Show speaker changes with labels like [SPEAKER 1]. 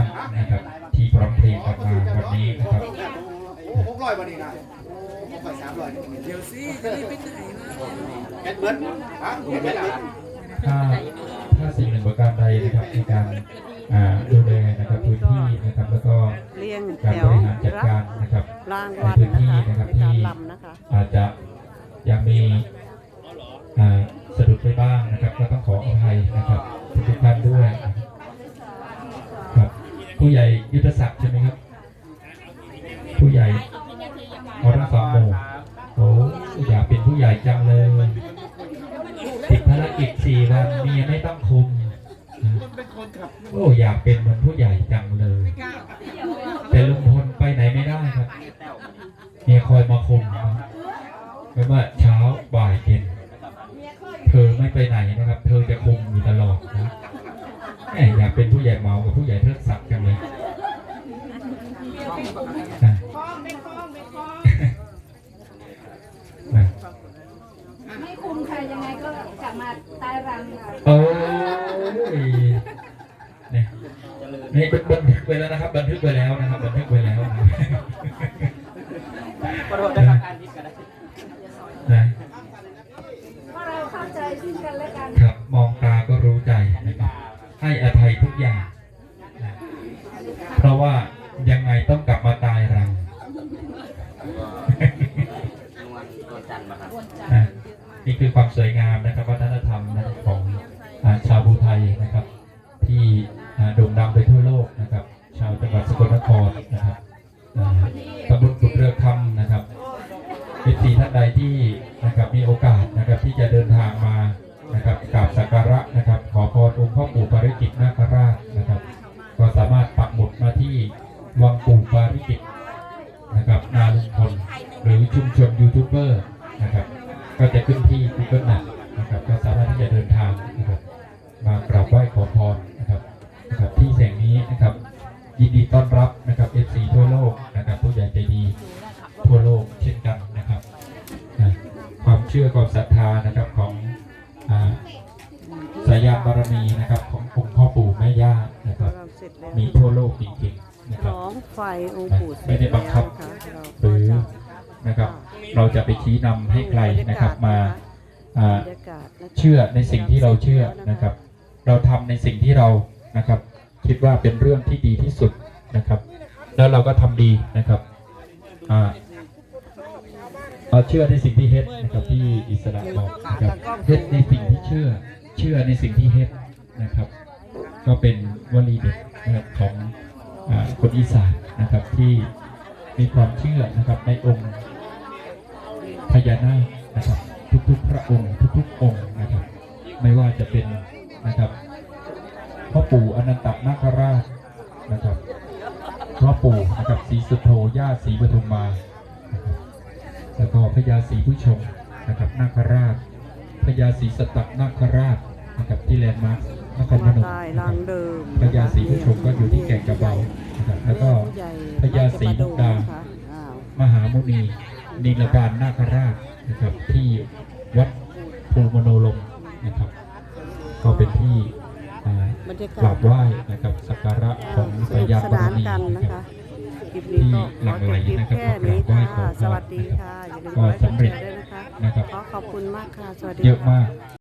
[SPEAKER 1] าวบ้านนะครับที่พร้อมเพรียงกันมาวันนี้นะครับ
[SPEAKER 2] โอ้หกร้อยวันนี้นะหกร้อยสามร้อย
[SPEAKER 3] เดี๋ยวสิจะรีบไปไหนล่ะ
[SPEAKER 2] เก็ตเบิร์ดฮะเก็ตเบิร์ดล่ะ
[SPEAKER 1] ถ้าถ้าสิ่งหนึ่งประการใดนะครับในการอ่าดูแลนะครับพื้นที่นะครับแล้วก็
[SPEAKER 4] เรียงแถ
[SPEAKER 1] การบ
[SPEAKER 4] ว
[SPEAKER 1] ริหารจัดการนะครับ
[SPEAKER 4] ราง
[SPEAKER 1] ใน
[SPEAKER 4] วัล
[SPEAKER 1] พื้น
[SPEAKER 4] นะ
[SPEAKER 1] ที่
[SPEAKER 4] คะ
[SPEAKER 1] นะครับ
[SPEAKER 4] ในการ
[SPEAKER 1] ที่
[SPEAKER 4] ลำนะคะ
[SPEAKER 1] อาจจะยังมีอ่าสะดุดไปบ้างนะครับ ก็ต้องขออภัยนะครับทุกๆท่านด้วยครับผู้ใหญ่ ยุทธศักดิ์ใช่ไหมครับ ผู้ใหญ่อรสองโมโอ้อยากเป็นผู้ใหญ่จังเลยติดภารกิจสี่วันเมียไม่ต้องคุมโอ้อยากเป็นเหมือนผู้ใหญ่จังเลย แต่ลุงพลไปไหนไม่ได้ครับเมียคอยมาคุมนะไม่ว่าเช้าบ่ายเย็นเธอไม่ไปไหนนะครับ เธอจะคุมอยู่ตลอดนะแหมอยากเป็นผู้ใหญ่เมากับผู้ใหญ่เทิดศักดิ์จังเลยนะนะ
[SPEAKER 5] ไม่คุมใครยังไงก็กลับมาตายรังค่ะ
[SPEAKER 1] โอ้ยเนี่ยนี่บันบันทึกไปแล้วนะครับ บันทึกไปแล้วนะครับ บันทึกไปแล้วนะ
[SPEAKER 2] ขอโทษนะครับการพิกันได้
[SPEAKER 1] นะ
[SPEAKER 5] เพราะเราเข้าใจซึ่งกันและกัน
[SPEAKER 1] ครับ มองตาก็รู้ใจนะครับให้อภัยทุกอย่างนะเพราะว่ายังไงต้องกลับมาตายรังนะนี่คื นี่คือความสวยงามนะครับวัฒนธรรมนะของอชาวภูไทยนะครับ ที่โด่งดังไปทั่วโลกนะครับ ชาวจังหวัดสกลนครนะครับตำบลกุดเรือคำนะครับเป็นสีท่านใดที่นะครับมีโอกาสนะครับที่จะเดินทางมานะครับกราบสักการะนะครับ ขอพรองค์พ่อปู่ปาริจิตนาคราชนะครับ ก็สามารถปักหมุดมาที่วังปู่ปาริจิตนะครับนาลุงพลหรือชุมชนยูทูบเบอร์นะครับ ก็จะขึ้นที่ Google Map นะครับก็สามารถที่จะเดินทางนะครับมากราบไหว้ขอพรนะครับนะครับที่แห่งนี้นะครับ ยินดีต้อนรับนะครับ FC ทั่วโลกนะครับผู้ใหญ่ใจดีทั่วโลกเช่นกันนะครับนะความเชื่อความศรัทธานะครับของอ่าสายานบารมีนะครับขององค์พ่อปู่แม่ย่านะครับ
[SPEAKER 4] เราเสร็จแล้ว
[SPEAKER 1] มีทั่วโลกจริงๆนะครับ
[SPEAKER 4] ร้องไฟองค์ปู่เสร็จ
[SPEAKER 1] ไม่ได้บังคับ
[SPEAKER 4] แล้วนะคะ
[SPEAKER 1] หรือ นะครับ เราจะไปชี้นำให้ใครนะครับมาอ่า
[SPEAKER 4] บรรยากาศนะคะ
[SPEAKER 1] เชื่อในสิ่งที่เราเชื่อนะครับ เราทำในสิ่งที่เรานะครับ คิดว่าเป็นเรื่องที่ดีที่สุดนะครับ แล้วเราก็ทำดีนะครับอ่าเอาเชื่อในสิ่งที่เฮ็ดนะครับที่อิสระบอกนะครับเฮ็ดในสิ่งที่เชื่อ เชื่อในสิ่งที่เฮ็ดนะครับ ก็เป็นวลีเด็ดนะครับของอาคนอีสานนะครับที่มีความเชื่อนะครับในองค์ พญานาคนะครับ ทุกๆ พระองค์ ทุกๆ องค์นะครับ ไม่ว่าจะเป็นนะครับพ่อปู่อนันตนาคราชนะครับพ่อปู่นะครับศรีสุโธย่าศรีปทุมมานะครับแล้วก็พญาศรีผู้ชงนะครับนาคราชพญาศรีสตตนาคราชนะครับที่แลนด์มาร์คนครพ
[SPEAKER 4] มาน
[SPEAKER 1] ม
[SPEAKER 4] ตาย
[SPEAKER 1] นะ
[SPEAKER 4] รั
[SPEAKER 1] ครั
[SPEAKER 4] ง
[SPEAKER 1] บ
[SPEAKER 4] เดิม
[SPEAKER 1] พญาศรีผู้ชมก็อยู่ที่แก่งกระเบานะครับแล้วก็พญาศรีมุกดามหามุนี นิลการนาคราชนะครับที่วัดภูมโนลมนะครับ ก็เป็นที่อ่า
[SPEAKER 4] บรรยาก
[SPEAKER 1] กราา
[SPEAKER 4] ศ
[SPEAKER 1] บไหว้นะครับสักการะของ
[SPEAKER 4] ส
[SPEAKER 1] ส
[SPEAKER 4] นุก
[SPEAKER 1] ยาม
[SPEAKER 4] ส
[SPEAKER 1] บาร
[SPEAKER 4] นาน
[SPEAKER 1] มี
[SPEAKER 4] กันนะ
[SPEAKER 1] นะครับ
[SPEAKER 4] คะคลิปนี้ก็
[SPEAKER 1] ที่หลั่งไหล
[SPEAKER 4] ขอจบคลิป
[SPEAKER 1] นะครับ
[SPEAKER 4] แค่นี้
[SPEAKER 1] มากราบไหว้
[SPEAKER 4] ค่ะ
[SPEAKER 1] ขอพร
[SPEAKER 4] สวัสดีค่ะอย่าลืม
[SPEAKER 1] ก็
[SPEAKER 4] ไลค์กด
[SPEAKER 1] สำเร็
[SPEAKER 4] แช
[SPEAKER 1] จ
[SPEAKER 4] ร์ด้วยนะคะ
[SPEAKER 1] นะครับ
[SPEAKER 4] ขอขอบคุณมากค่ะสวัสดี
[SPEAKER 1] เยอะ
[SPEAKER 4] ค่
[SPEAKER 1] มาก